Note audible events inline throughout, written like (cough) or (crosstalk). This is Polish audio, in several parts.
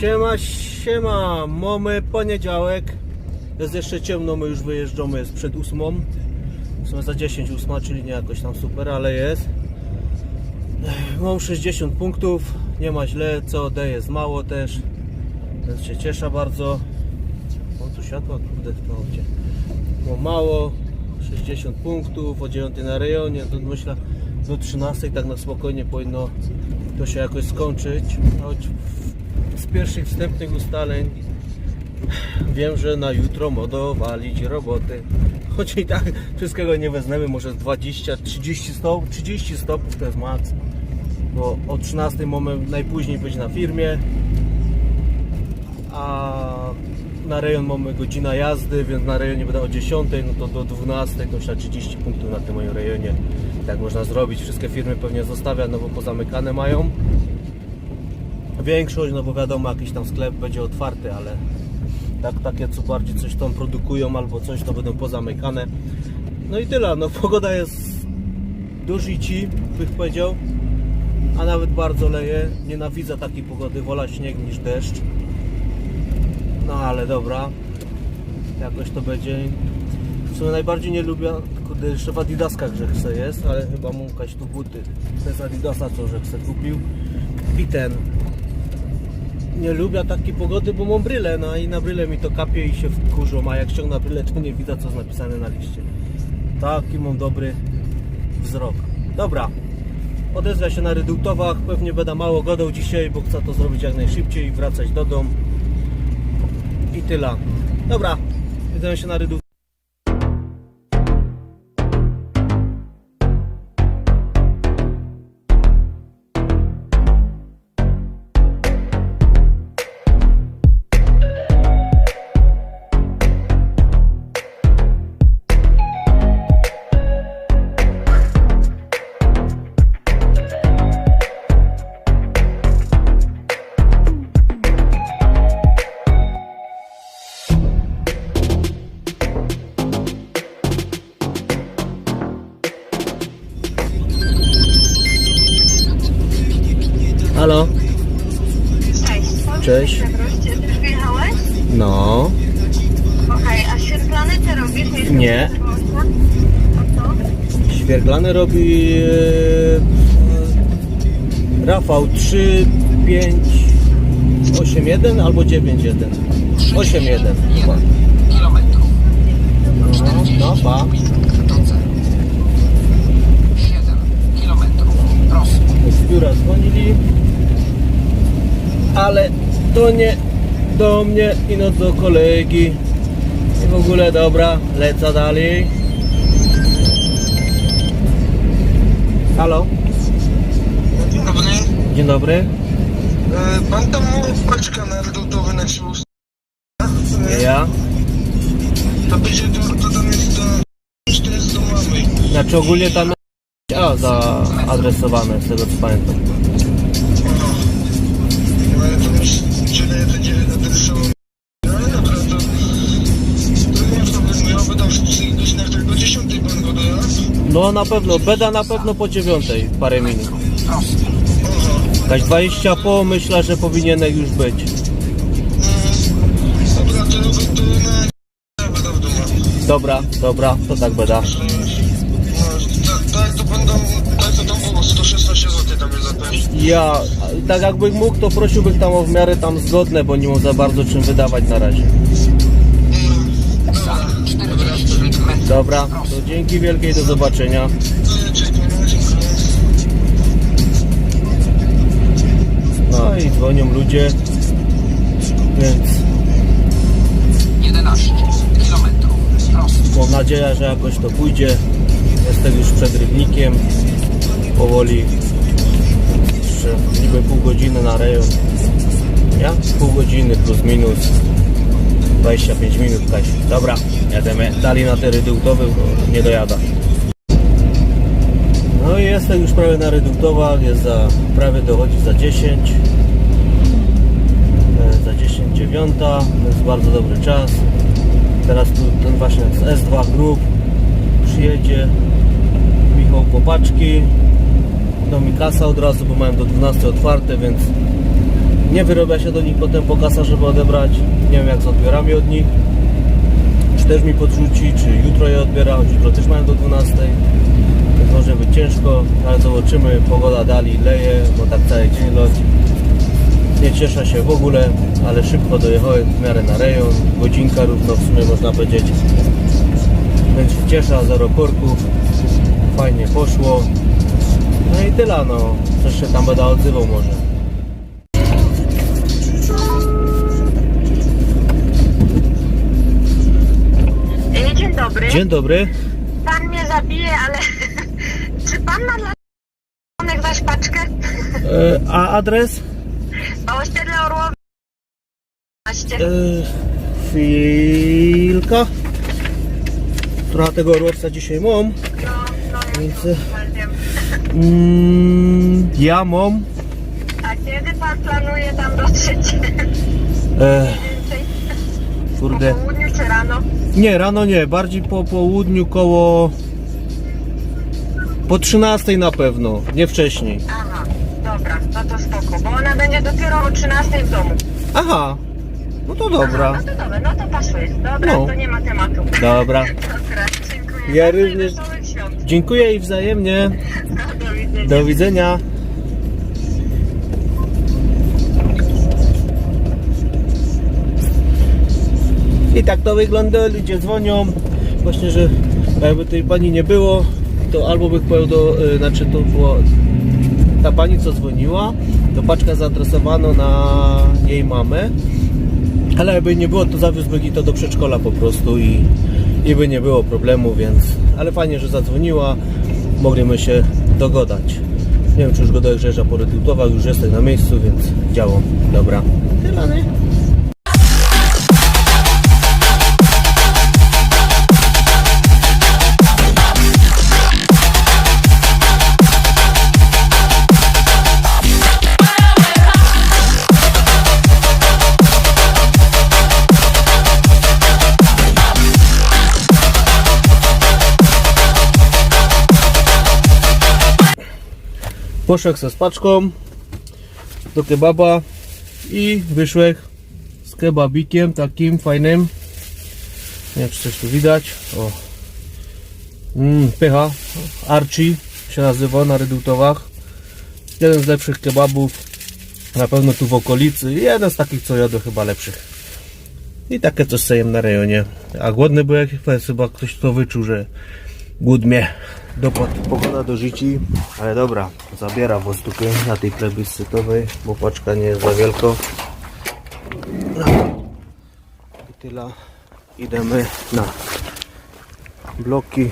Siema, siema, mamy poniedziałek. Jest jeszcze ciemno, my już wyjeżdżamy, jest przed ósmą. W sumie za 10 ósma, czyli nie jakoś tam super, ale jest. Mam 60 punktów, nie ma źle, COD jest mało też, więc się cieszę bardzo. Mam tu światło, kurde, w aucie. Mam mało, 60 punktów, o 9 na rejonie, to myślę do 13 tak na spokojnie powinno to się jakoś skończyć. Choć z pierwszych wstępnych ustaleń wiem, że na jutro modo walić roboty. Choć i tak wszystkiego nie wezmemy, może 20, 30 stopów, 30 stopów to jest max. Bo o 13 mamy najpóźniej być na firmie, a na rejon mamy godzina jazdy, więc na rejonie będę o 10, no to do 12 to myślę 30 punktów na tym moim rejonie. Tak można zrobić. Wszystkie firmy pewnie zostawia, no bo pozamykane mają. Większość, no bo wiadomo, jakiś tam sklep będzie otwarty, ale tak, takie co bardziej coś tam produkują albo coś, to będą pozamykane. No i tyle, no (laughs) pogoda jest duży ci, bych powiedział, a nawet bardzo leje. Nienawidzę takiej pogody, wola śnieg niż deszcz. No ale dobra, jakoś to będzie. W sumie najbardziej nie lubię, kurde, jeszcze w Adidaskach Żekse jest, ale chyba jakaś tu buty. Jest Adidasa, co Żekse kupił. I ten. Nie lubię takiej pogody, bo mam bryle, no i na bryle mi to kapie i się wkurzą, a jak ściągnę bryle, to nie widać co jest napisane na liście. Taki mam dobry wzrok. Dobra, odezwę się na redutowach, pewnie będę mało godał dzisiaj, bo chcę to zrobić jak najszybciej wracać do domu. I tyle. Dobra, widzę się na redutowach. Robi e, Rafał 3, 5, 8, 1 albo 9, 1. 8, 1 chyba. No, no, pa. Do celu. 7 kilometrów. Prosto. Z biura dzwonili, ale to nie do mnie, ino do kolegi. I w ogóle dobra, lecę dalej. Halo, Dzień dobry. dzień dobry. E, Pan tam ma paczkę na redutowy na siłę Nie ja. To będzie to, to tam jest do 400 do mamy. Znaczy ogólnie tam jest A zaadresowane z tego co pamiętam. Na pewno, beda na pewno po dziewiątej, parę minut. Kaś 20 po myślę, że powinienek już być. Dobra. Dobra, to tak beda. Tak, tak, to będą... Tak, to tam było 116 zł tam jest za. Ja, tak jakbym mógł, to prosiłbym tam o w miarę tam zgodne, bo nie mam za bardzo czym wydawać na razie. Dobra, to dzięki wielkiej, do zobaczenia. No, i dzwonią ludzie, więc 11 kilometrów. Prosto. mam nadzieję, że jakoś to pójdzie. Jestem już przed rybnikiem, powoli. Jeszcze niby pół godziny na rejon. Ja? Pół godziny plus minus 25 minut. Dobra, jedziemy dalej na te reduktowy, bo nie dojada. No i jestem już prawie na reduktowach, jest za, prawie dochodzi za 10. E, Za 10 dziewiąta, to jest bardzo dobry czas. Teraz tu ten właśnie z S2 Group przyjedzie Michał Popaczki do mi kasa od razu, bo mają do 12 otwarte, więc Nie wyrobia się do nich potem po kasa, żeby odebrać. Nie wiem jak z odbiorami od nich. Czy też mi podrzuci, czy jutro je odbiera. choć Jutro też mają do 12. Więc może być ciężko, ale zobaczymy. Pogoda dali, leje, bo tak cały dzień lot. Nie cieszę się w ogóle, ale szybko dojechałem w miarę na rejon. Godzinka równo w sumie można powiedzieć. Więc się cieszę zero korków. Fajnie poszło. No i tyle no. Coś się tam będę odzywał może. Dobry. Dzień dobry. Pan mnie zabije, ale (laughs) czy pan ma dla mnie zaś paczkę? E, a adres? Osiedle Orłowe. 12. E, chwilka. Trochę tego orłowca dzisiaj mam. No, no, ja Więc, wiem. (laughs) Mm, ja mam. A kiedy pan planuje tam dotrzeć? E, Więcej? Po kurde. południu czy rano? Nie, rano nie. Bardziej po południu koło... Po 13 na pewno. Nie wcześniej. Aha, dobra, no to spoko, bo ona będzie dopiero o 13 w domu. Aha. No to Aha, dobra. no to dobra, no to pasuje. Dobra, No. to nie ma tematu. Dobra. (laughs) Dobra, dziękuję. Ja bardzo i również- wesołych świąt. Dziękuję i wzajemnie. (laughs) Do widzenia. Do widzenia. I tak to wygląda, ludzie dzwonią. Właśnie, że jakby tej pani nie było, to albo bych powiedział do, y, znaczy to była ta pani co dzwoniła, to paczka zaadresowano na jej mamę. Ale jakby nie było, to zawiózłby jej to do przedszkola po prostu i, i by nie było problemu, więc... Ale fajnie, że zadzwoniła, mogliśmy się dogodać. Nie wiem, czy już go dojeżdża po już jestem na miejscu, więc działo. Dobra. Tyle, nie? Poszedł se z paczką do kebaba i wyszłek z kebabikiem takim fajnym. Nie wiem, czy coś tu widać. O. Mm, pycha. Archie się nazywa na redutowach. Jeden z lepszych kebabów. Na pewno tu w okolicy. Jeden z takich, co jadę chyba lepszych. I takie coś sobie jem na rejonie. A głodny był jak chyba ktoś to wyczuł, że głód mnie dopadł. Pogoda do życi, ale dobra, zabiera wozdupy na tej plebiscytowej, bo paczka nie jest za wielko. No. I tyle. Idziemy na bloki.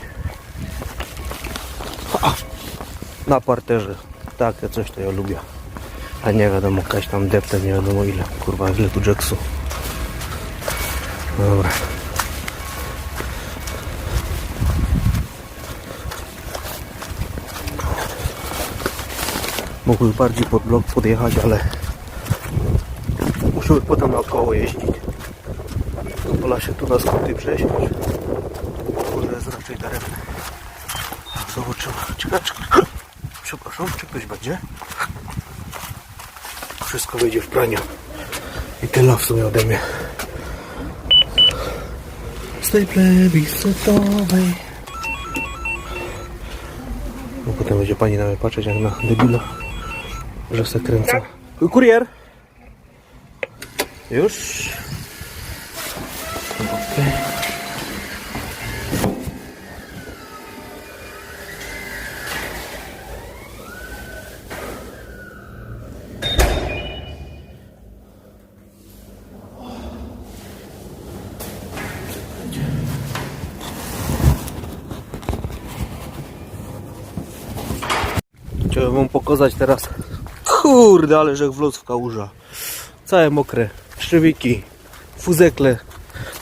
Na parterze. Takie coś to ja lubię. A nie wiadomo, jakaś tam depta, nie wiadomo ile. Kurwa, ile tu jacksu. Dobra. Mógłbym bardziej pod blok podjechać, ale musimy potem naokoło jeździć. Pola się tu na skróty przejść. Kurde, jest raczej daremne. Zobaczymy. Ciekawe. Przepraszam, czy ktoś będzie? Wszystko wyjdzie w praniu. I tyle w sumie ode mnie. Z tej plebiscytowej. No potem będzie pani na mnie patrzeć jak na debila, że se kręcę. Kurier! Już? Okej. Chciałem wam pokazać teraz. Kurde, ale że wlód w kałuża. Całe mokre. Szczywiki, fuzekle.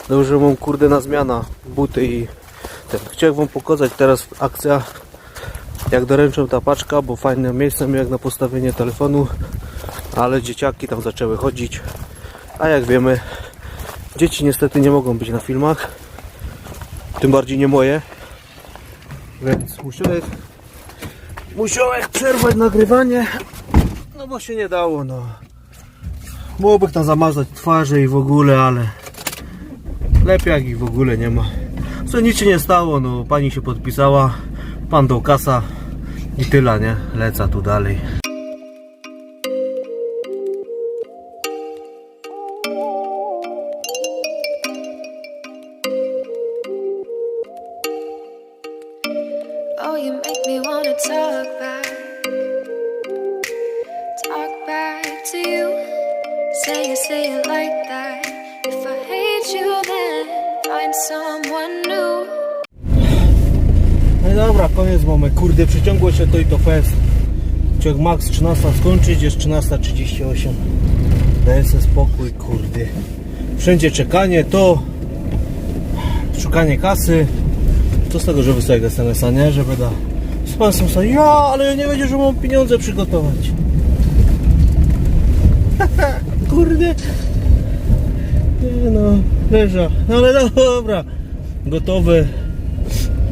Dobrze mam kurde na zmiana. Buty i ten. Chciałem wam pokazać teraz akcja jak doręczę ta paczka, bo fajne miejsce jak na postawienie telefonu. Ale dzieciaki tam zaczęły chodzić. A jak wiemy, dzieci niestety nie mogą być na filmach. Tym bardziej nie moje. Więc musiałem musiałem przerwać nagrywanie, no bo się nie dało, no. Byłoby tam zamazać twarze i w ogóle, ale lepiej jak ich w ogóle nie ma. Co nic się nie stało, no pani się podpisała, pan dał kasa i tyle, nie? Leca tu dalej. Say say it like that. If I hate you, then find someone new. No dobra, koniec mamy. Kurde, przeciągło się to i to fest. Ciąg max 13 skończyć, jest 13.38. Daję sobie spokój, kurde. Wszędzie czekanie, to szukanie kasy. Co z tego, że wysłać SMS-a, nie? Że będę z państwem sobie, ja, ale ja nie wiedział, że mam pieniądze przygotować. (laughs) kurde. Nie no, leża. No ale dobra. Gotowe.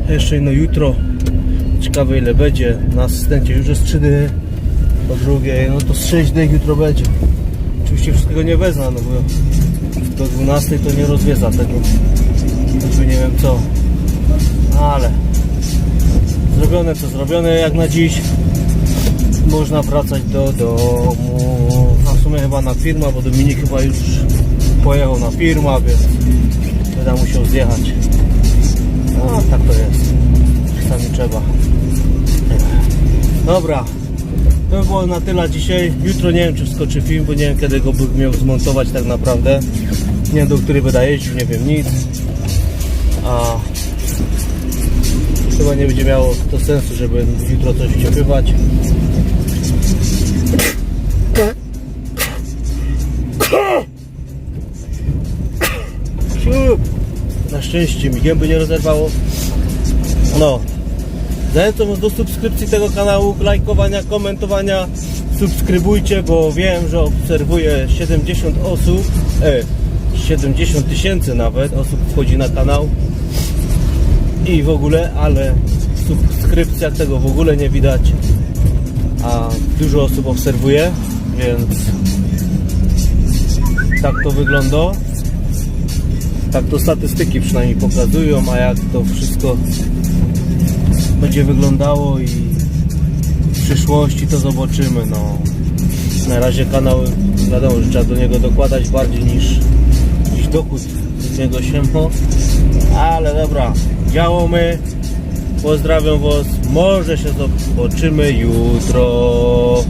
Jeszcze no jutro. Ciekawe ile będzie. Na asystencie już jest 3 dni. Po drugie, no to z 6 dni jutro będzie. Oczywiście wszystkiego nie wezmę, no bo do 12 to nie rozwiedza tego. Choćby nie wiem co. Ale zrobione co zrobione jak na dziś. Można wracać do domu. Sumie chyba na firma, bo Dominik chyba już pojechał na firma, więc będę musiał zjechać. No, tak to jest. Czasami trzeba. Dobra. To by było na tyle dzisiaj. Jutro nie wiem, czy wskoczy film, bo nie wiem, kiedy go bym miał zmontować tak naprawdę. Nie wiem, do której będę jeździł, nie wiem nic. A chyba nie będzie miało to sensu, żeby jutro coś wciąpywać. Szczęście mi gęby nie rozerwało. No. Zachęcam do subskrypcji tego kanału, lajkowania, komentowania. Subskrybujcie, bo wiem, że obserwuję 70 osób, e, 70 tysięcy nawet osób wchodzi na kanał i w ogóle, ale w subskrypcjach tego w ogóle nie widać, a dużo osób obserwuje, więc tak to wygląda. Tak to statystyki przynajmniej pokazują, a jak to wszystko będzie wyglądało i w przyszłości to zobaczymy. No. Na razie kanał wiadomo, że trzeba do niego dokładać bardziej niż, niż dochód z niego się. Ale dobra, działamy. Pozdrawiam Was. Może się zobaczymy jutro.